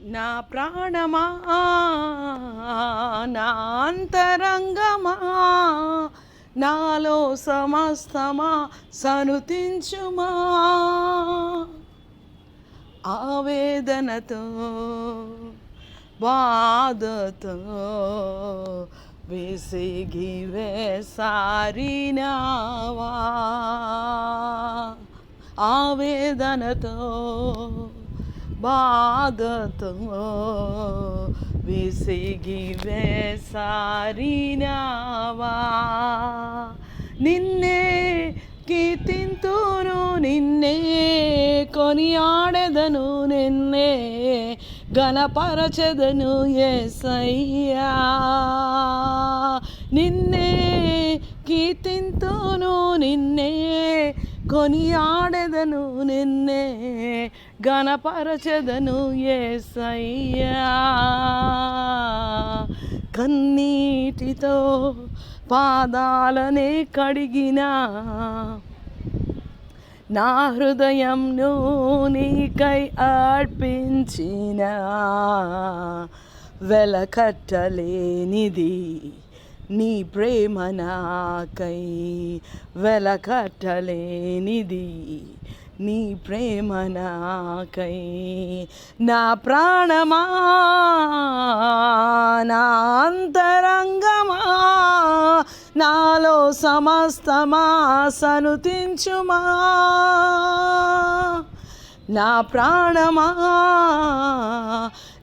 నా ప్రాణమా నా అంతరంగమా నాలో సమస్తమా సనుతించుమా? ఆవేదనతో బాధతో విసిగి వేసారినావా? ఆవేదనతో బాధతో విసిగి వేసారినావా నిన్నే కీర్తింతును నిన్నే కొనియాడెదను నిన్నే గణపరచెదను ఎసయ్యా నిన్నే కీర్తింతును నిన్నే కొనియాడెదను నిన్నే గణపరచదను ఏసయ్యా. కన్నీటితో పాదాలనే కడిగినా నా హృదయంను నీకై అర్పించిన వెలకట్టలేనిది నీ ప్రేమ నాకై వెలకట్టలేనిది నీ ప్రేమ నాకై నా ప్రాణమా నా అంతరంగమా నాలో సమస్తమా సనుతించుమా నా ప్రాణమా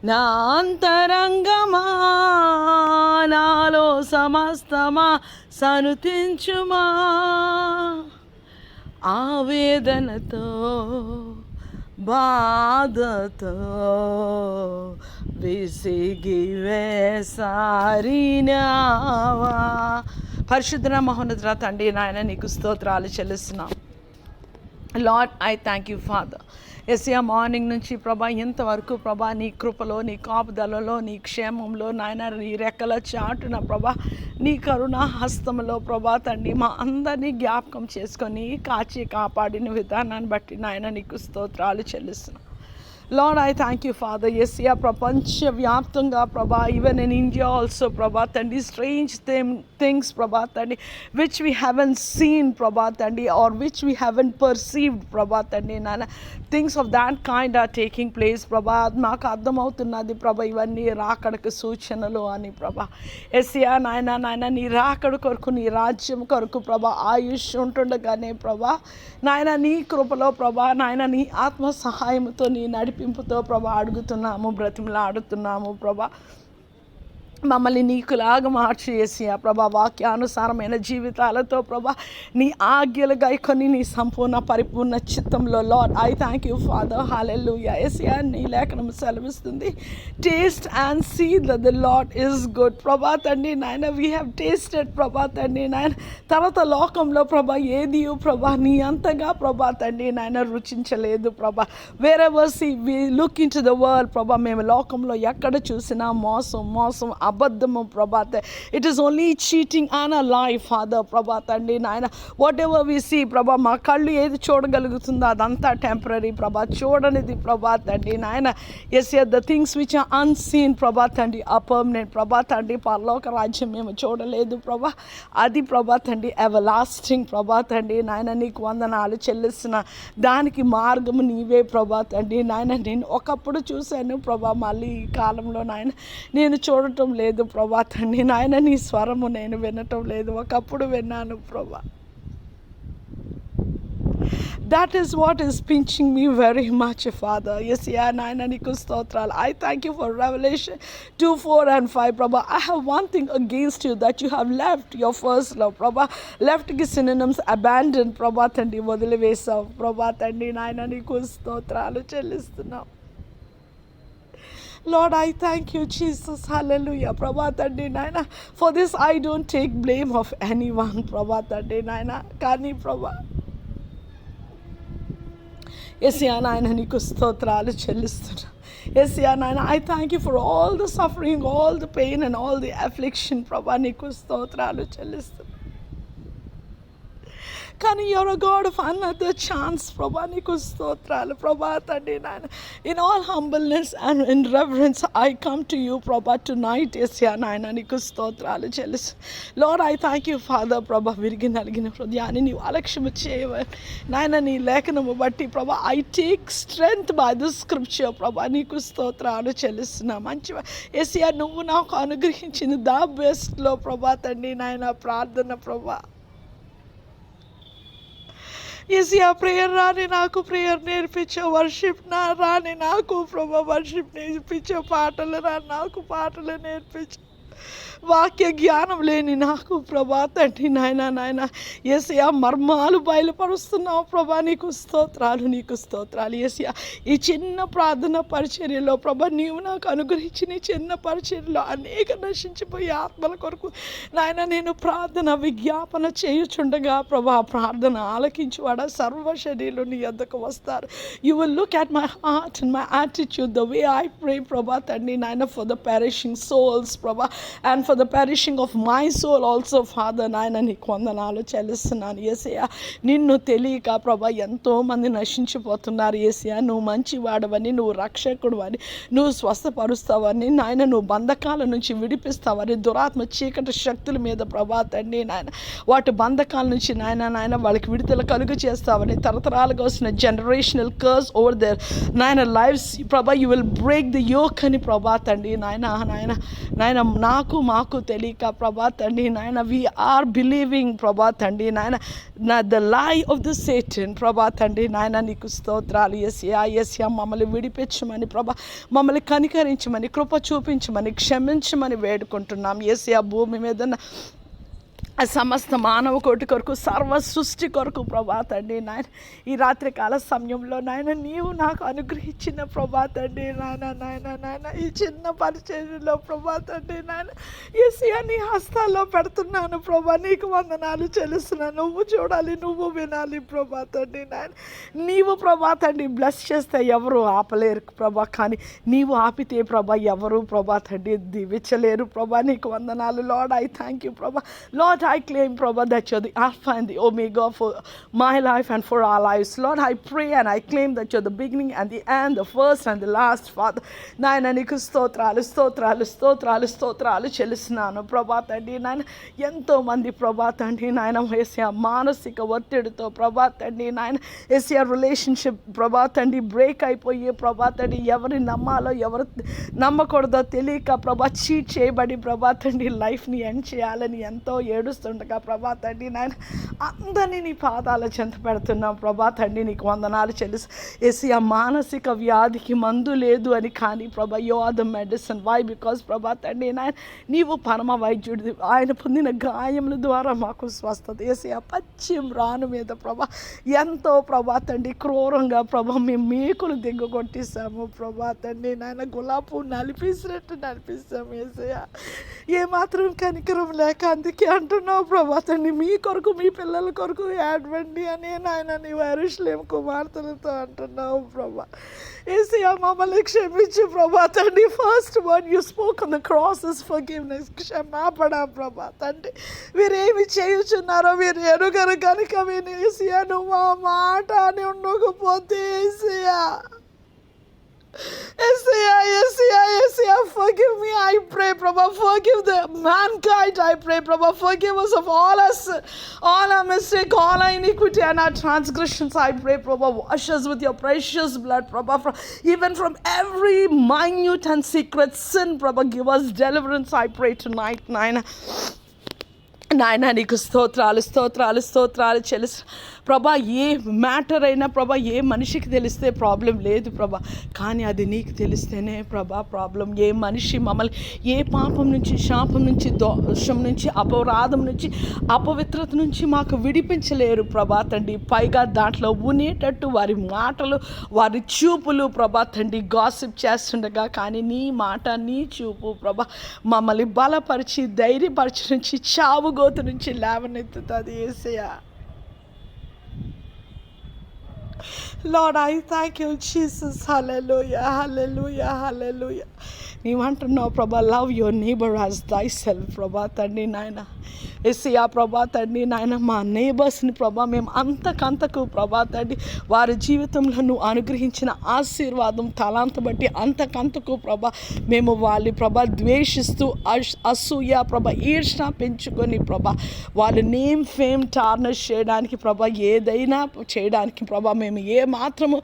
నా అంతరంగమా నాలో సమస్తమా సనుతించుమా. ఆవేదనతో బాధతో విసిగివేసారినావా పరిశుద్ధ మహోన్నత తండ్రి నాయన నీకు స్తోత్రాలు చెల్లిస్తున్నాం. Lord I thank you father. SA morning నుంచి ప్రభా ఇంతవరకు ప్రభా నీ కృపలో నీ కాపుదలలో నీ క్షేమంలో నాయన నీ రెక్కల చాటున ప్రభా నీ కరుణ హస్తంలో ప్రభా తండ్రి మా అందరినీ జ్ఞాపకం చేసుకొని కాచి కాపాడిన విధానాన్ని బట్టి నాయన నీకు స్తోత్రాలు చెల్లిస్తున్నాను Lord I thank you father ఎస్యా ప్రపంచవ్యాప్తంగా ప్రభా ఈవెన్ ఇన్ ఇండియా ఆల్సో ప్రభా తండ్రి స్ట్రేంజ్ థిమ్ థింగ్స్ ప్రభా తండ్రి విచ్ వీ హ్యావెన్ సీన్ ప్రభా తండ్రి are which we haven't perceived ప్రభా తండ్రి నాన్న things of that kind are taking place ప్రభా నాకు అర్థమవుతున్నది ప్రభా ఇవన్నీ రాకడకు సూచనలు అని ప్రభా ఎస్యా నాయన నాయన నీ రాకడ కొరకు నీ రాజ్యం కొరకు ప్రభా ఆయుష్ ఉంటుండగానే ప్రభా నాయన నీ కృపలో ప్రభా నాయన నీ ఆత్మ సహాయంతో నీ నడిపి నడిపింపుతో ప్రభా అడుగుతున్నాము బ్రతిమలాడుతున్నాము ప్రభా. మమ్మల్ని నీకులాగా మార్చేసి ఆ ప్రభా వాక్యానుసారమైన జీవితాలతో ప్రభా నీ ఆజ్ఞలు గైకొని నీ సంపూర్ణ పరిపూర్ణ చిత్తంలో Lord I thank you father హాలెల్లు ఎస్యా నీ లేఖనం సెలవిస్తుంది. Taste and see the the Lord is good ప్రభా తండ్రి నాయన వీ హ్యావ్ టేస్టెడ్ ప్రభా తండ్రి నాయన. తర్వాత లోకంలో ప్రభా ఏది ప్రభా నీ అంతగా ప్రభా తండ్రి నాయన రుచించలేదు ప్రభా. వేరే వర్సి we look into the world ప్రభా మేము లోకంలో ఎక్కడ చూసినా మోసం మోసం అబద్ధము ప్రభాత. It is only cheating on a life father Prabhat అండి నాయన. వాట్ ఎవర్ వి సీ ప్రభా మా కళ్ళు ఏది చూడగలుగుతుందో అదంతా టెంపరీ ప్రభా చూడనిది ప్రభాత్ అండి నాయన. Yes yes the things which are unseen Prabhat అండి ఆ పర్మనెంట్ ప్రభాత్ అండి. పరలోక రాజ్యం మేము చూడలేదు ప్రభా. అది ప్రభాత్ అండి ఎవర్ లాస్టింగ్ ప్రభాత్ అండి నాయన. నీకు వందనాలు చెల్లిస్తున్న. దానికి మార్గము నీవే ప్రభాత్ అండి నాయన. నేను ఒకప్పుడు చూశాను ప్రభా మళ్ళీ ఈ కాలంలో నాయన. నేను చూడటం లేదు. లేదు ప్రభా తండ్రి నాయన నీ స్వరము నేను వినటం లేదు ఒకప్పుడు విన్నాను ప్రభా that is what is pinching me very much father yes yeah నాయన నీకు స్తోత్రాలు I thank you for revolution two four and five ప్రభా I have one thing against you that you have left your first love ప్రభా లెఫ్ట్కి సినినమ్స్ abandon ప్రభా తండ్రి వదిలివేశావు ప్రభా తండ్రి నాయన నీకు స్తోత్రాలు చెల్లిస్తున్నావు Lord, I thank you, Jesus. Hallelujah. Prabha Tandi Naina. For this, I don't take blame of anyone. Prabha Tandi Naina. Kani Prabha. ఎస్యా నాయన నీకు స్తోత్రాలు చెల్లిస్తున్నా ఎస్యా నాయన I thank you for all the suffering all the pain and all the affliction ప్రభా నీకు స్తోత్రాలు చెల్లిస్తున్నా కానీ your God of another chance ప్రభా నీకు స్తోత్రాలు. ప్రభా తండ్రి నాయన in all humbleness and in reference I come to you ప్రభా టు నైట్ ఎస్యా నాయన నీకు స్తోత్రాలు చెల్లిసి Lord I thank you father ప్రభా విరిగి నలిగిన హృదయాన్ని నీవు అలక్ష్యము చేయవ. నాయన నీ లేఖనము బట్టి ప్రభా I take strength by the scripture ప్రభా నీకు స్తోత్రాలు చెల్లిస్తున్నా. మంచి ఎస్యా నువ్వు నాకు అనుగ్రహించింది దా బెస్ట్లో ప్రభా తండ్రి నాయన ప్రార్థన ప్రభా ఈజీయా ప్రేయర్ రాని నాకు ప్రేయర్ నేర్పించే వర్షిప్ నా రాని నాకు ప్రభా వర్షిప్ నేర్పించే పాటలు రాని నాకు పాటలు నేర్పించే. వాక్య జ్ఞానం లేని నాకు ప్రభా తండ్రి నాయన నాయన ఏసయా మర్మాలు బయలుపరుస్తున్నావు ప్రభా నీకు స్తోత్రాలు నీకు స్తోత్రాలు. ఏసయా ఈ చిన్న ప్రార్థన పరిచర్యలో ప్రభా నీవు నాకు అనుగ్రహించిన చిన్న పరిచర్యలో అనేక నశించిపోయే ఆత్మల కొరకు నాయన నేను ప్రార్థన విజ్ఞాపన చేయుచుండగా ప్రభా ప్రార్థన ఆలకించువాడ? సర్వ శరీరులు నీ యొద్దకు వస్తారు. You will look at my heart and my attitude the way I pray ప్రభా తండ్రి నాయన ఫర్ ద పెరిషింగ్ సోల్స్ ప్రభా and for the perishing of my soul also father నాయన నీకు వందనాలు చెల్లిస్తున్నాను. ఏసయ్య నిన్ను తెలియక ప్రభా ఎంతోమంది నశించిపోతున్నారు ఏసయ్య. నువ్వు మంచి వాడవని నువ్వు రక్షకుడు అని నువ్వు స్వస్థపరుస్తావని నాయన నువ్వు బంధకాల నుంచి విడిపిస్తావని దురాత్మ చీకటి శక్తుల మీద ప్రభా తండ్రి నాయన. వాటి బంధకాల నుంచి నాయన నాయన వాళ్ళకి విడుదల కలుగు చేస్తావని తరతరాలుగా వస్తున్న జనరేషనల్ కర్స్ ఓవర్ దేర్ నాయన లైఫ్స్ ప్రభా you will break the yoke అని ప్రభా తండ్రి నాయన నాయన నాయన నాకు మాకు తెలియక ప్రభా తండ్రి నాయన వి ఆర్ బిలీవింగ్ ప్రభా తండ్రి నాయన. నా ద లై ఆఫ్ ద సేటన్ ప్రభా తండ్రి నాయన నీకు స్తోత్రాలు. ఎస్యా ఎస్యా మమ్మల్ని విడిపించమని ప్రభా మమ్మల్ని కనికరించమని కృప చూపించమని క్షమించమని వేడుకుంటున్నాం. ఎస్యా భూమి మీద సమస్త మానవ కోటి కొరకు సర్వ సృష్టి కొరకు ప్రభా తండ్రి నాయన. ఈ రాత్రికాల సమయంలో నాయన నీవు నాకు అనుగ్రహించిన ప్రభా తండ్రి నాయన నాయన నాయన. ఈ చిన్న పరిచర్యలో ప్రభా తండ్రి నాయన ఏసియా నీ హస్తాల్లో పెడుతున్నాను ప్రభా. నీకు వందనాలు చెల్లిస్తున్నాను నువ్వు చూడాలి నువ్వు వినాలి ప్రభా తండ్రి నాయన. నీవు ప్రభా తండ్రి బ్లెస్ చేస్తే ఎవరు ఆపలేరు ప్రభా. కానీ నీవు ఆపితే ప్రభా ఎవరు ప్రభా తండ్రి దీవించలేరు ప్రభా. నీకు వందనాలు. లార్డ్ ఐ థ్యాంక్ యూ ప్రభా. Lord I claim, Prabha, that you're the Alpha and the Omega for my life and for our lives. Lord, I pray and I claim that you're the beginning and the end, the first and the last, Father. నాయన నీకు స్తోత్రాలు స్తోత్రాలు స్తోత్రాలు స్తోత్రాలు చెల్లిస్తున్నాను ప్రభా తండ్రి నాయన ఎంతో మంది ప్రభా తండ్రి నాయన వేసే మానసిక ఒత్తిడితో ప్రభా తండ్రి నాయన వేసే రిలేషన్షిప్ ప్రభా తండ్రి బ్రేక్ అయిపోయి ప్రభా తండ్రి ఎవరిని నమ్మాలో ఎవరు నమ్మకూడదో తెలియక ప్రభా చీట్ చేయబడి ప్రభా తండ్రి లైఫ్ని ఎండ్ చేయాలని ఎంతో ఏడు ఏడుస్తుండగా ప్రభా తండ్రి నాయన అందరినీ నీ పాదాల చెంత పెడుతున్నాం ప్రభా తండ్రి నీకు వందనాలు చెల్లిసి ఏసి ఆ మానసిక వ్యాధికి మందు లేదు అని కానీ ప్రభా you are the medicine why because ప్రభా తండ్రి నాయన నీవు పరమ వైద్యుడిది ఆయన పొందిన గాయముల ద్వారా మాకు స్వస్థత. ఏసీ ఆ పశ్చిమ రాను మీద ప్రభా ఎంతో ప్రభా తండ్రి క్రూరంగా ప్రభా మేము మేకులు దిగ్గొట్టేశాము ప్రభా తండ్రి నాయన. గులాబు నలిపేసినట్టు నలిపిస్తాము ఏసయ్య. ఏమాత్రం కనికరం లేక అందుకే అంటున్నావు ప్రభా తండ్రి మీ కొరకు మీ పిల్లల కొరకు యాడ్వండి అని నాయన నీ వైరుష్లేం కుమార్తెలతో అంటున్నావు ప్రభా. ఏసీయా మమ్మల్ని క్షమించు ప్రభా. తండ్రి first word you spoke on the cross is forgiveness క్షమాపణ ప్రభా. తండ్రి వీరేమి చేయుచున్నారో మీరు ఎరుగరు కనుక విని ఏసయ్య నువ్వు ఆ మాట అని ఉండకపోతే Yesaya Yesaya, Yesaya, Yesaya, forgive me, I pray, Prabha, forgive the mankind, I pray, Prabha, forgive us of all sin, all our mistake, all our iniquity and our transgressions, I pray, Prabha, wash us with your precious blood, Prabha, from, even from every minute and secret sin, Prabha, give us deliverance, I pray tonight, Nine. నాయన నీకు స్తోత్రాలు స్తోత్రాలు స్తోత్రాలు చెల్లి ప్రభా ఏ matter అయినా ప్రభా ఏ మనిషికి తెలిస్తే ప్రాబ్లం లేదు ప్రభా. కానీ అది నీకు తెలిస్తేనే ప్రభా ప్రాబ్లం. ఏ మనిషి మమ్మల్ని ఏ పాపం నుంచి శాపం నుంచి దోషం నుంచి అపరాధం నుంచి అపవిత్రత నుంచి మాకు విడిపించలేరు ప్రభా తండ్రి. పైగా దాంట్లో ఉనేటట్టు వారి మాటలు వారి చూపులు ప్రభా తండ్రి గాసిప్ చేస్తుండగా కానీ నీ మాట నీ చూపు ప్రభా మమ్మల్ని బలపరిచి ధైర్యపరిచి నుంచి చావు గోతు నుంచి లేవనెత్తుతుంది ఏసయ్యా. Lord I thank you Jesus hallelujah hallelujah hallelujah నీవంటున్నావు ప్రభా love your neighbour as thyself ప్రభా తండ్రి నాయన. ఎస్సీఆ ప్రభా తండ్రి నాయన మా నేబర్స్ని ప్రభా మేము అంతకంతకు ప్రభా తండ్రి వారి జీవితంలో నువ్వు అనుగ్రహించిన ఆశీర్వాదం తలాంత బట్టి అంతకంతకు ప్రభా మేము వాళ్ళు ప్రభా ద్వేషిస్తూ అస్- అసూయ ప్రభా ఈర్ష్ణ పెంచుకొని ప్రభా వాళ్ళ నేమ్ ఫేమ్ టార్నర్ చేయడానికి ప్రభా ఏదైనా చేయడానికి ప్రభా మేము ఏ మాత్రము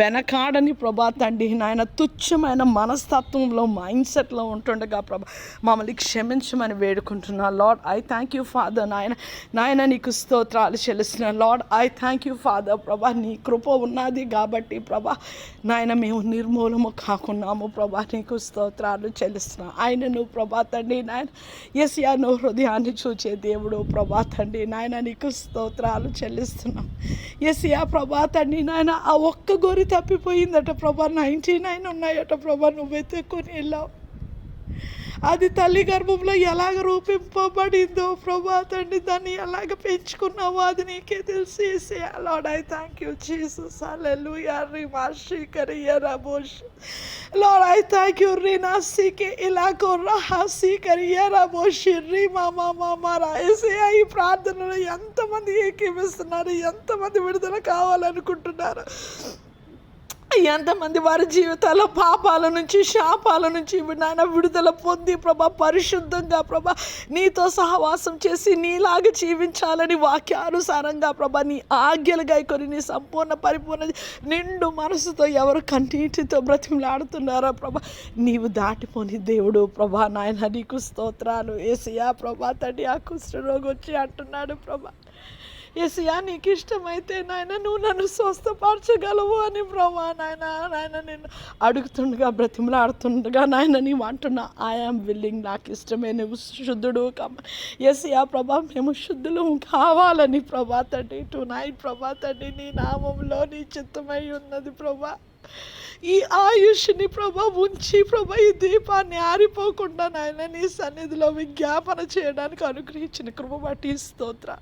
వెనకాడని ప్రభా తండ్రి. నాయన తుచ్చమైన మనస్తత్వంలో మైండ్ సెట్లో ఉంటుండగా ప్రభా మమ్మల్ని క్షమించమని వేడుకుంటున్నా. Lord I thank you father నాయన. నాయన నీకు స్తోత్రాలు చెల్లిస్తున్నా. Lord I thank you father ప్రభా. నీ కృప ఉన్నది కాబట్టి ప్రభా నాయన మేము నిర్మూలము కాకున్నాము ప్రభా. నీకు స్తోత్రాలు చెల్లిస్తున్నా. నువ్వు ప్రభా తండ్రి నాయన ఎస్ యా నువ్వు హృదయాన్ని చూచే దేవుడు ప్రభా తండ్రి. నాయన నీకు స్తోత్రాలు చెల్లిస్తున్నాం. ఎస్ యా ప్రభా కానీ నాయన ఆ ఒక్క గోరి తప్పిపోయిందట ప్రభా. నైంటీ నైన్ ఉన్నాయట ప్రభా. నువ్వు వెతుక్కొని వెళ్ళావు. అది తల్లి గర్భంలో ఎలాగ రూపింపబడిందో ప్రభా తండ్రి దాన్ని ఎలాగ పెంచుకున్నావో అది నీకే తెలిసి ఏసే Lord I thank you Jesus hallelujah రిమా శ్రీకరియ రబోష్. లార్డ్ ఐ థ్యాంక్ యూ రీనా సీకే ఇలాగో రహా సీకరియ రబోష్ మా మామా మా ఏసే ఈ ప్రార్థనలో ఎంతమంది ఏకీపిస్తున్నారు ఎంతమంది విడుదల కావాలనుకుంటున్నారు? ఎంతమంది వారి జీవితాల్లో పాపాల నుంచి శాపాల నుంచి నాయన విడుదల పొంది ప్రభా పరిశుద్ధంగా ప్రభా నీతో సహవాసం చేసి నీలాగా జీవించాలని వాక్యానుసారంగా ప్రభా నీ ఆజ్ఞలు కొని నీ సంపూర్ణ పరిపూర్ణ నిండు మనసుతో ఎవరు కన్నీటితో బ్రతిమలాడుతున్నారా ప్రభా నీవు దాటిపోని దేవుడు ప్రభా నాయన నీకు స్తోత్రాలు. ఏసియా ప్రభా తండ్రి ఆ కుష్ఠరోగి వచ్చి అంటున్నాడు ప్రభా. ఎసియా నీకు ఇష్టమైతే నాయన నువ్వు నన్ను స్వస్థపరచగలవు అని ప్రభా నాయన. నాయన నేను అడుగుతుండగా బ్రతిమలాడుతుండగా నాయన నీవు అంటున్నా ఐఆమ్ విల్లింగ్ నాకు ఇష్టమే నువ్వు శుద్ధుడు కమ్మ ప్రభా మేము శుద్ధులు కావాలని ప్రభా తండ్రి టు నైట్ ప్రభా తండ్రి నీ నామంలో నీ చిత్తమై ఉన్నది ప్రభా. ఈ ఆయుష్ని ప్రభా ఉంచి ప్రభా ఈ దీపాన్ని ఆరిపోకుండా నాయన నీ సన్నిధిలో విజ్ఞాపన చేయడానికి అనుగ్రహించిన కృప బట్టి స్తోత్ర.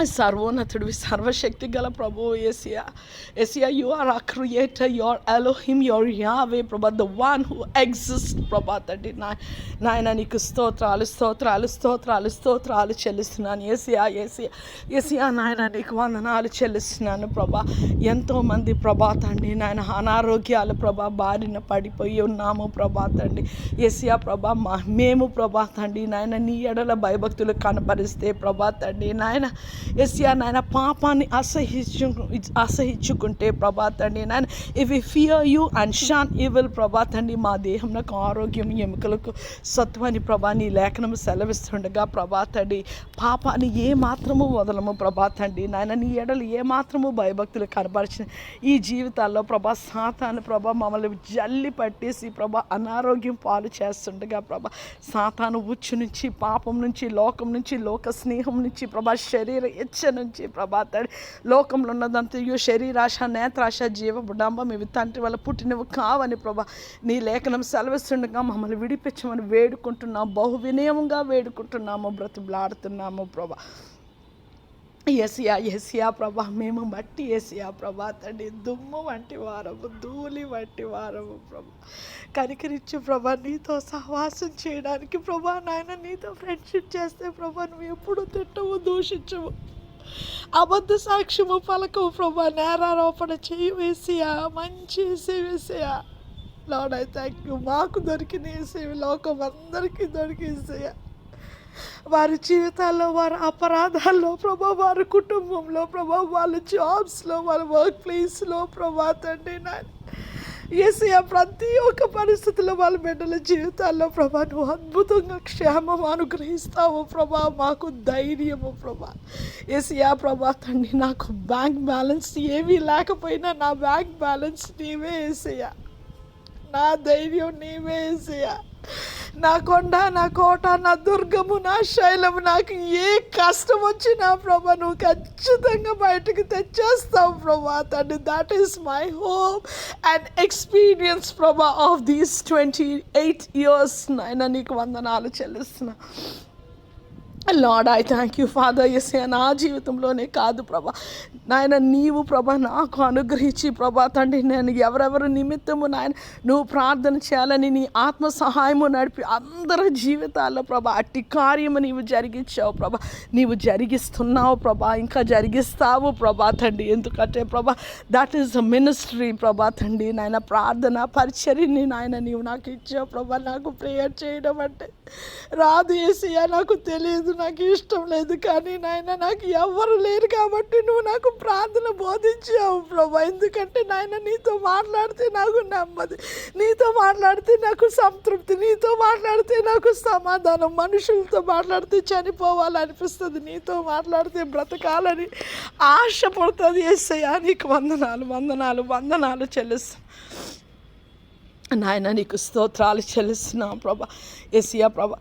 సర్వోన్నతుడివి సర్వశక్తి గల ప్రభు ఏసియా. Asia you are a creator your Elohim your Yahweh ప్రభా ద వన్ హూ ఎగ్జిస్ట్ ప్రభా తండ్రి నా నాయన నీకు స్తోత్రాలు స్తోత్రాలు స్తోత్రాలు స్తోత్రాలు చెల్లిస్తున్నాను. ఏసియా ఏసియా ఏసియా నాయన నీకు వందనాలు చెల్లిస్తున్నాను ప్రభా. ఎంతోమంది ప్రభా తండ్రి నాయన అనారోగ్యాలు ప్రభా బారిన పడిపోయి ఉన్నాము ప్రభా తండ్రి. ఏసియా ప్రభా మా మేము ప్రభా తండ్రి నాయన నీ ఎడల భయభక్తులు కనపరిస్తే ప్రభా తండ్రి నాయన ఎస్యా నాయన పాపాన్ని అసహించు అసహించుకుంటే ప్రభా తండ్రి నాయన. ఇవి fear you and shun evil ప్రభా తండ్రి మా దేహంలో ఆరోగ్యం ఎముకలకు సత్వాన్ని ప్రభా నీ లేఖనం సెలవిస్తుండగా ప్రభా తండ్రి పాపాన్ని ఏ మాత్రము వదలము ప్రభా తండ్రి నాయన. నీ ఎడలు ఏ మాత్రము భయభక్తులు కనపరిచిన ఈ జీవితాల్లో ప్రభా సాతాను ప్రభా మమ్మల్ని జల్లి పట్టేసి ప్రభా అనారోగ్యం పాలు చేస్తుండగా ప్రభా సాతాను ఉచ్చు నుంచి పాపం నుంచి లోకం నుంచి లోక స్నేహం నుంచి ప్రభా శరీర ఇచ్చ నుంచి ప్రభా తండ్రి లోకంలో ఉన్నదంతయు శరీరాశ నేత్రాశ జీవ బుడాంబం ఇవి తండ్రి వల్ల పుట్టినవి కావని ప్రభా నీ లేఖనం సెలవిస్తుండగా మమ్మల్ని విడిపించమని వేడుకుంటున్నాం. బహు వినయంగా వేడుకుంటున్నాము బ్రతిమలాడుతున్నాము ప్రభా. ఎసియా ఎసియా ప్రభా మేము మట్టి ఎసియా ప్రభా తండ్రి దుమ్ము వంటి వారము ధూళి వంటి వారము ప్రభా. కనికరించు ప్రభా నీతో సహవాసం చేయడానికి ప్రభా నాయన నీతో ఫ్రెండ్షిప్ చేస్తే ప్రభా నువ్వు ఎప్పుడు తిట్టవు దూషించవు. అబద్ధ సాక్ష్యము పలకవు ప్రభా నేరారోపణ చేయి వేసియా మంచి వేసేయా వేసియా లాడ్ ఐ థ్యాంక్ యూ మాకు దొరికిన వేసేవి లోకం అందరికీ దొరికేసేయా వారి జీవితాల్లో వారి అపరాధాల్లో ప్రభా వారి కుటుంబంలో ప్రభా వాళ్ళ జాబ్స్లో వాళ్ళ వర్క్ ప్లేస్లో ప్రభా తండ్రి నాయన. ఏసయ్య ప్రతి ఒక్క పరిస్థితుల్లో వాళ్ళ బిడ్డల జీవితాల్లో ప్రభా నువ్వు అద్భుతంగా క్షేమం అనుగ్రహిస్తావు ప్రభా మాకు ధైర్యము ప్రభా. ఏసయ్య ప్రభా తండ్రి నాకు బ్యాంక్ బ్యాలెన్స్ ఏమీ లేకపోయినా నా బ్యాంక్ బ్యాలెన్స్ నీవే ఏసయ్యా. నా ధైర్యం నీవే ఏసయ్యా. నా కొండ నా కోట నా దుర్గము నా శైలము నాకు ఏ కష్టం వచ్చినా ప్రభా నువ్వు ఖచ్చితంగా బయటకు తెచ్చేస్తావు ప్రభా. తండ్రి that is my hope and experience ప్రభా of these twenty eight years నాయన నీకు వందనాలు చెల్లిస్తున్నా. Lord I thank you father yes నా జీవితంలోనే కాదు ప్రభా. నాయన నీవు ప్రభా నాకు అనుగ్రహించి ప్రభా తండ్రి నేను ఎవరెవరు నిమిత్తము నాయన నువ్వు ప్రార్థన చేయాలని నీ ఆత్మ సహాయము నడిపి అందరి జీవితాల్లో ప్రభా అట్టి కార్యము నీవు జరిగించావు ప్రభా. నీవు జరిగిస్తున్నావు ప్రభా ఇంకా జరిగిస్తావు ప్రభా తండ్రి. ఎందుకంటే ప్రభా దట్ ఈస్ ద మినిస్ట్రీ ప్రభా తండ్రి. నాయన ప్రార్థన పరిచర్ని నాయన నీవు నాకు ఇచ్చావు ప్రభా నాకు ప్రేయర్ చేయడం అంటే రాదు ఏసీయా నాకు తెలియదు. నాకు ఇష్టం లేదు కానీ నాయన నాకు ఎవ్వరు లేరు కాబట్టి నువ్వు నాకు ప్రార్థన బోధించావు ప్రభా. ఎందుకంటే నాయన నీతో మాట్లాడితే నాకు నెమ్మది నీతో మాట్లాడితే నాకు సంతృప్తి నీతో మాట్లాడితే నాకు సమాధానం. మనుషులతో మాట్లాడితే చనిపోవాలనిపిస్తుంది నీతో మాట్లాడితే బ్రతకాలని ఆశపడుతుంది ఎస్సయ్యా నీకు వందనాలు వందనాలు వందనాలు చెల్లిస్తాను నాయన నీకు స్తోత్రాలు చెల్లిస్తున్నాం ప్రభా. ఎస్సయ్యా ప్రభా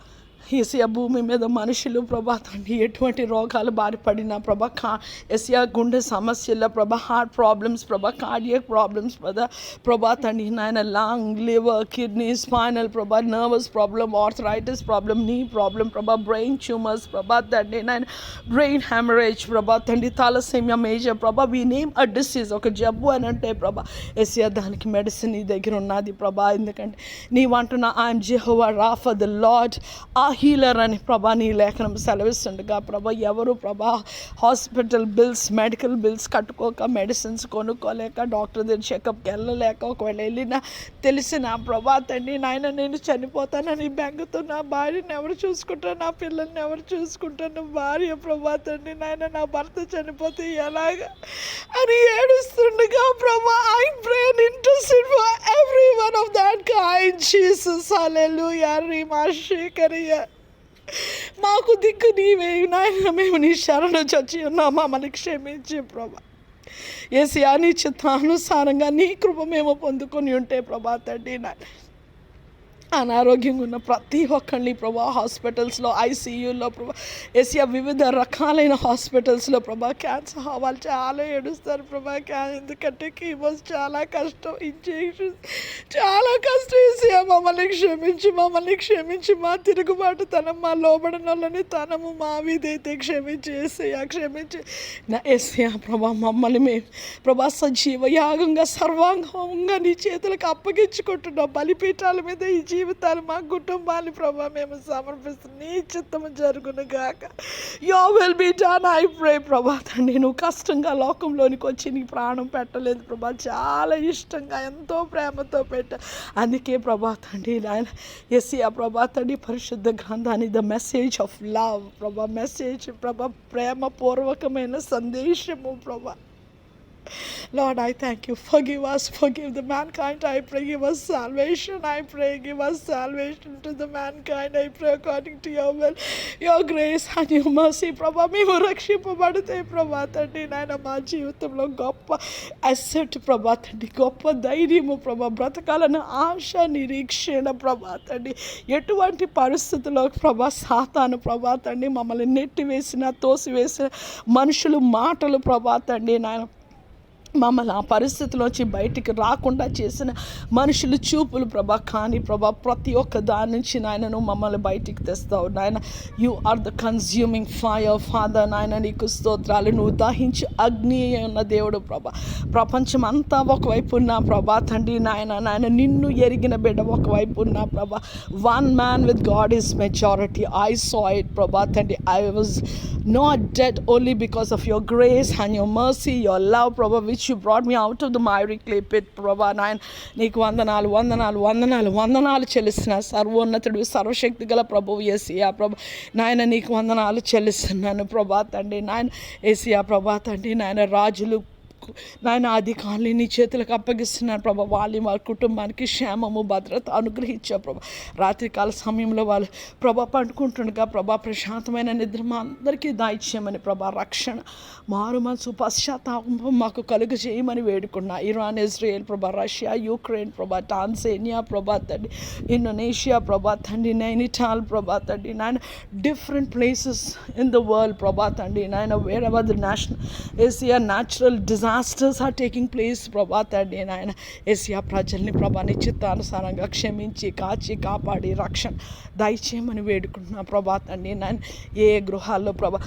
ఏసియా భూమి మీద మనుషులు ప్రభా తండ్రి ఎటువంటి రోగాలు బారిపడినా ప్రభా కా ఎసియా గుండె సమస్యల ప్రభా హార్ట్ ప్రాబ్లమ్స్ ప్రభా కార్డియక్ ప్రాబ్లమ్స్ ప్రభా ప్రభా తండ్రి నాయన లాంగ్ లివర్ కిడ్నీ స్పైనల్ ప్రభా నర్వస్ ప్రాబ్లమ్ ఆర్థరైటిస్ ప్రాబ్లమ్ నీ ప్రాబ్లమ్ ప్రభా బ్రెయిన్ ట్యూమర్స్ ప్రభా తండ్రి నాయన బ్రెయిన్ హ్యామరేజ్ ప్రభా తండ్రి తాలసేమియా మేజర్ ప్రభా వీ నేమ్ అ డిసీజ్ ఒక జబ్బు అని అంటే ప్రభా ఎసియా దానికి మెడిసిన్ నీ దగ్గర ఉన్నది ప్రభా ఎందుకంటే నీవంటున్న I am Jehovah Rapha the Lord a healer అని ప్రభా నీ లేఖనం సెలవిస్తుండగా ప్రభా ఎవరు ప్రభా హాస్పిటల్ బిల్స్ మెడికల్ బిల్స్ కట్టుకోక మెడిసిన్స్ కొనుక్కోలేక డాక్టర్ దగ్గర చెకప్కి వెళ్ళలేక ఒకవేళ వెళ్ళినా తెలిసిన ప్రభా తండ్రి నాయన నేను చనిపోతానని బెంగతో నా భార్యను ఎవరు చూసుకుంటారు నా పిల్లల్ని ఎవరు చూసుకుంటాను భార్య ప్రభా తండ్రి నాయన నా భర్త చనిపోతే ఎలాగా? అని ఏడుస్తుండగా ప్రభా I brain interested for every one of that kind Jesus Yaari మా శేఖరయ్య మాకు దిక్కు నీవే నాయన మేము నీ శరణు చచ్చి ఉన్నాం మమ్మల్ని క్షమించి ప్రభా. ఏసి నీ చిత్తానుసారంగా నీ కృప మేము పొందుకొని ఉంటే ప్రభా తండ్రి నాయన. అనారోగ్యంగా ఉన్న ప్రతి ఒక్కరిని ప్రభా హాస్పిటల్స్లో ఐసీయూలో ప్రభా ఏసియా వివిధ రకాలైన హాస్పిటల్స్లో ప్రభా క్యాన్సర్ వాళ్ళు చాలా ఏడుస్తారు ప్రభా క్యా ఎందుకంటే కీమోస్ చాలా కష్టం ఇంజెక్షన్ చాలా కష్టం ఏసియా. మమ్మల్ని క్షమించి మమ్మల్ని క్షమించి మా తిరుగుబాటు తనం మా లోబడిన వాళ్ళని తనము మా విధైతే క్షమించి ఏసయ్యా క్షమించి. నా ఏసయ్యా ప్రభా మమ్మల్ని మేము ప్రభా సజీవ యాగంగా సర్వాంగంగా నీ చేతులకు అప్పగించుకుంటున్నాం. బలిపీఠాల మీద ఈ జీవితాలు మా కుటుంబాన్ని ప్రభా మేము సమర్పిస్తూ నీ చిత్తము జరుగును గాక your will be done I pray ప్రభా. తండ్రి నువ్వు కష్టంగా లోకంలోనికి వచ్చి నీ ప్రాణం పెట్టలేదు ప్రభా. చాలా ఇష్టంగా ఎంతో ప్రేమతో పెట్ట. అందుకే ప్రభా తండ్రి నాయన ఎస్సీ ఆ ప్రభా తండ్రి పరిశుద్ధ గ్రంథాన్ని ద మెసేజ్ ఆఫ్ లవ్ ప్రభా మెసేజ్ ప్రభా ప్రేమ పూర్వకమైన సందేశము ప్రభా. Lord, I thank you. Forgive us, forgive the mankind. I pray, give us salvation. I pray, give us salvation to the mankind. I pray according to your will, your grace and your mercy. ప్రభా మేము రక్షింపబడితే ప్రభా తండ్రి నాయన మా జీవితంలో గొప్ప asset ప్రభా తండ్రి గొప్ప ధైర్యము ప్రభా బ్రతకాలని ఆశ నిరీక్షణ ప్రభా తండ్రి ఎటువంటి పరిస్థితుల్లో ప్రభా సాతాను ప్రభా తండ్రి మమ్మల్ని నెట్టివేసిన తోసివేసిన మనుషులు మాటలు ప్రభా తండ్రి నాయన మమ్మల్ని ఆ పరిస్థితిలోంచి బయటికి రాకుండా చేసిన మనుషులు చూపులు ప్రభా. కానీ ప్రభా ప్రతి ఒక్క దాని నుంచి నాయనను మమ్మల్ని బయటికి తెస్తావు నాయన. You are the consuming fire father నాయన నీకు స్తోత్రాలు. నువ్వు దహించి అగ్ని ఉన్న దేవుడు ప్రభా. ప్రపంచం అంతా ఒకవైపు ఉన్న ప్రభా తండ్రి నాయన నాయన నిన్ను ఎరిగిన బిడ్డ ఒకవైపు ఉన్న ప్రభా. One man with God is majority I saw it ప్రభా తండ్రి. I was not dead only because of your grace and your mercy your love ప్రభా which you brought me out of the miry clay pit ప్రభా నాయన నీకు వందనాలు వందనాలు వందనాలు వందనాలు చెల్లిస్తున్నా. సర్వోన్నతుడు సర్వశక్తి గల ప్రభు ఏసియా ప్రభు. నాయన నీకు వందనాలు చెల్లిస్తున్నాను ప్రభా తండ్రి. నాయన ఏసియా ప్రభా తండ్రి. నాయన రాజులు నాయన అధికారులు నీ చేతులకు అప్పగిస్తున్నాను ప్రభా. వాళ్ళ వాళ్ళ కుటుంబానికి క్షేమము భద్రత అనుగ్రహించా ప్రభా. రాత్రికాల సమయంలో వాళ్ళు ప్రభా పండుకుంటుండగా ప్రభా ప్రశాంతమైన నిద్ర మా అందరికీ దాయిచ్చేయమని ప్రభా. రక్షణ మారు మనసు పశ్చాత్తాపం మాకు కలుగు చేయమని వేడుకున్నా. ఇరాన్ ఇజ్రాయెల్ ప్రభా రష్యా యూక్రెయిన్ ప్రభా టాన్సేనియా ప్రభా తండ్రి ఇండోనేషియా ప్రభా తండ్రి నైనిటాల్ ప్రభా తండ్రి నాయన different places in the world ప్రభా తండ్రి నాయన wherever the national Asia natural design masters are taking place ప్రభా తండ్రి నాయన. ఏసియా ప్రజల్ని ప్రభా నీ చిత్తానుసారంగా క్షమించి కాచి కాపాడి రక్షణ దయచేయమని వేడుకుంటున్నా ప్రభా తండ్రి నాయన. ఏ గృహాల్లో ప్రభా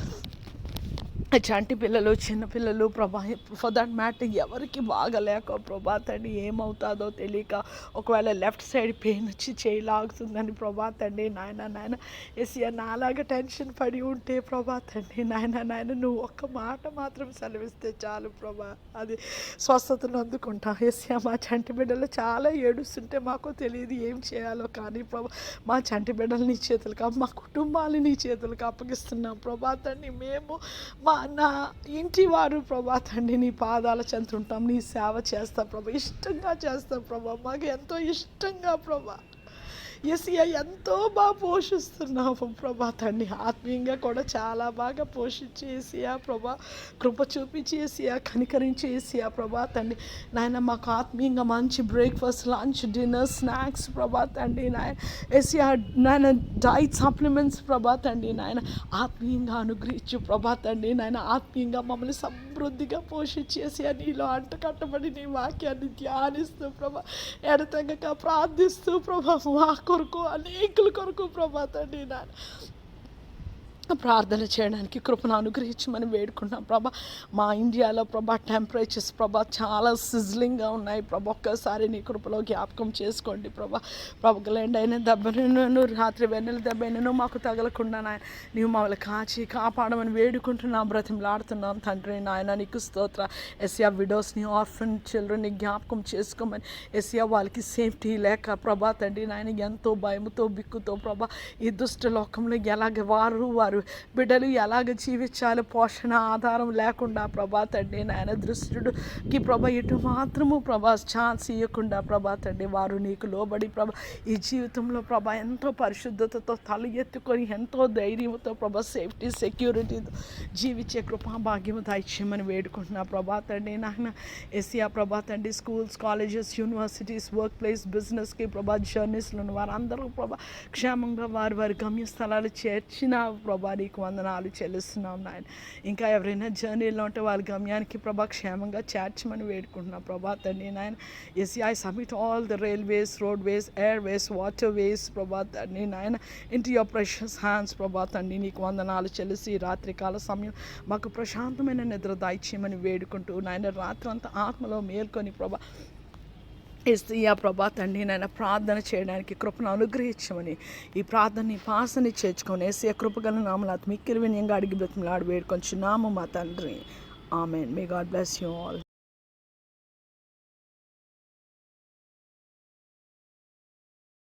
చంటి పిల్లలు చిన్నపిల్లలు ప్రభా ఫర్ దట్ మ్యాటర్ ఎవరికి బాగలేక ప్రభా తండ్రి ఏమవుతుందో తెలియక ఒకవేళ లెఫ్ట్ సైడ్ పెయిన్ వచ్చి చేయి లాగుతుందని ప్రభా తండ్రి నాయన నాయన. ఎస్యా నాలాగా టెన్షన్ పడి ఉంటే ప్రభా తండ్రి నాయన నాయన నువ్వు ఒక్క మాట మాత్రం సెలవిస్తే చాలు ప్రభా అది స్వస్థతను అందుకుంటా. ఎస్ఏ మా చంటి బిడ్డలు చాలా ఏడుస్తుంటే మాకు తెలియదు ఏం చేయాలో కానీ ప్రభా మా చంటి బిడ్డలు నీ చేతులకు మా కుటుంబాలు నీ చేతులకు అప్పగిస్తున్నాం. ప్రభా తండ్రి మేము మా నా ఇంటి వారు ప్రభా తండ్రి నీ పాదాల చెంత నీ సేవ చేస్తా ప్రభా ఇష్టంగా చేస్తా ప్రభా మాకు ఎంతో ఇష్టంగా ప్రభా. ఎస్ఐ ఎంతో బాగా పోషిస్తున్నావు ప్రభా తండ్రి. ఆత్మీయంగా కూడా చాలా బాగా పోషించి ఏసియా ప్రభా. కృప చూపించి ఏసియా కనికరించి ఏసియా ప్రభా తండ్రి. నాయన మాకు ఆత్మీయంగా మంచి బ్రేక్ఫాస్ట్ లంచ్ డిన్నర్ స్నాక్స్ ప్రభా తండ్రి. నాయన ఏసియా నాయన డైట్ సప్లిమెంట్స్ ప్రభా తండ్రి. నాయన ఆత్మీయంగా అనుగ్రహించు ప్రభా తండ్రి. నాయన ఆత్మీయంగా మమ్మల్ని సమృద్ధిగా పోషించేసి నీలో అంటకట్టబడి నీ వాక్యాన్ని ధ్యానిస్తూ ప్రభా ఎడతెగక ప్రార్థిస్తూ ప్రభా మాకు కొరకు అనేకుల కొరకు ప్రభా తండ్రి నాయన. ప్రార్థన చేయడానికి కృపను అనుగ్రహించమని వేడుకుంటున్నాం. ప్రభా మా ఇండియాలో ప్రభా టెంపరేచర్స్ ప్రభా చాలా సిజ్లింగ్గా ఉన్నాయి. ప్రభా ఒక్కసారి నీ కృపలో జ్ఞాపకం చేసుకోండి ప్రభా. ప్రభగలేండి అయిన దెబ్బను రాత్రి వెన్నెల దెబ్బను మాకు తగలకుండా నాయన నీవు మమ్మల్ని కాచి కాపాడమని వేడుకుంటున్నాం బ్రతిమలాడుతున్నాం. తండ్రి నాయన నీకు స్తోత్ర. ఎస్యా విడోస్ని ఆర్ఫన్ చిల్డ్రన్ని జ్ఞాపకం చేసుకోమని ఎస్యా వాళ్ళకి సేఫ్టీ లేక ప్రభా తండ్రి నాయన ఎంతో భయముతో బిక్కుతో ప్రభా ఈ దుష్ట లోకంలో ఎలాగ వారు వారు బిడ్డలు ఎలాగ జీవించాలి పోషణ ఆధారం లేకుండా ప్రభా తండ్రి నాయన దృష్టుడికి ప్రభా ఇటు మాత్రము ప్రభా ఛాన్స్ ఇవ్వకుండా ప్రభా తండ్రి వారు నీకు లోబడి ప్రభా ఈ జీవితంలో ప్రభా ఎంతో పరిశుద్ధతతో తల ఎత్తుకొని ఎంతో ధైర్యంతో ప్రభా సేఫ్టీ సెక్యూరిటీతో జీవించే కృపా భాగ్యము దయచేయమని వేడుకుంటున్నా ప్రభా తండ్రి నాయన. ఎస్యా ప్రభా తండ్రి schools colleges universities work place బిజినెస్కి ప్రభా జర్నీస్లను వారందరూ ప్రభా క్షేమంగా వారి వారి గమ్యస్థలాలు చేర్చిన ప్రభా నీకు వందనాలు చెల్లిస్తున్నాం నాయన. ఇంకా ఎవరైనా జర్నీలో ఉంటే వాళ్ళ గమ్యానికి ప్రభా క్షేమంగా చేర్చమని వేడుకుంటున్నాం ప్రభా తండ్రి నాయన. SI submit all the railways roadways airways waterways ప్రభా తండ్రి నాయన. ఇంటి యువర్ ప్రెషస్ హ్యాండ్స్ ప్రభా తండ్రి నీకు వందనాలు చెల్లిసి రాత్రికాల సమయం మాకు ప్రశాంతమైన నిద్ర దాయిచ్యమని వేడుకుంటూ నాయన రాత్రి అంతా ఆత్మలో మేల్కొని ప్రభా ఇస్తీయా ప్రభా తండ్రి నాయన ప్రార్థన చేయడానికి కృపను అనుగ్రహించమని ఈ ప్రార్థనని పాసని చేర్చుకొని ఏసీ కృపగల నామలు మిక్కిరి వినయంగా అడిగి బ్రతిమలాడి నామ మా తండ్రి. Amen. May God bless you all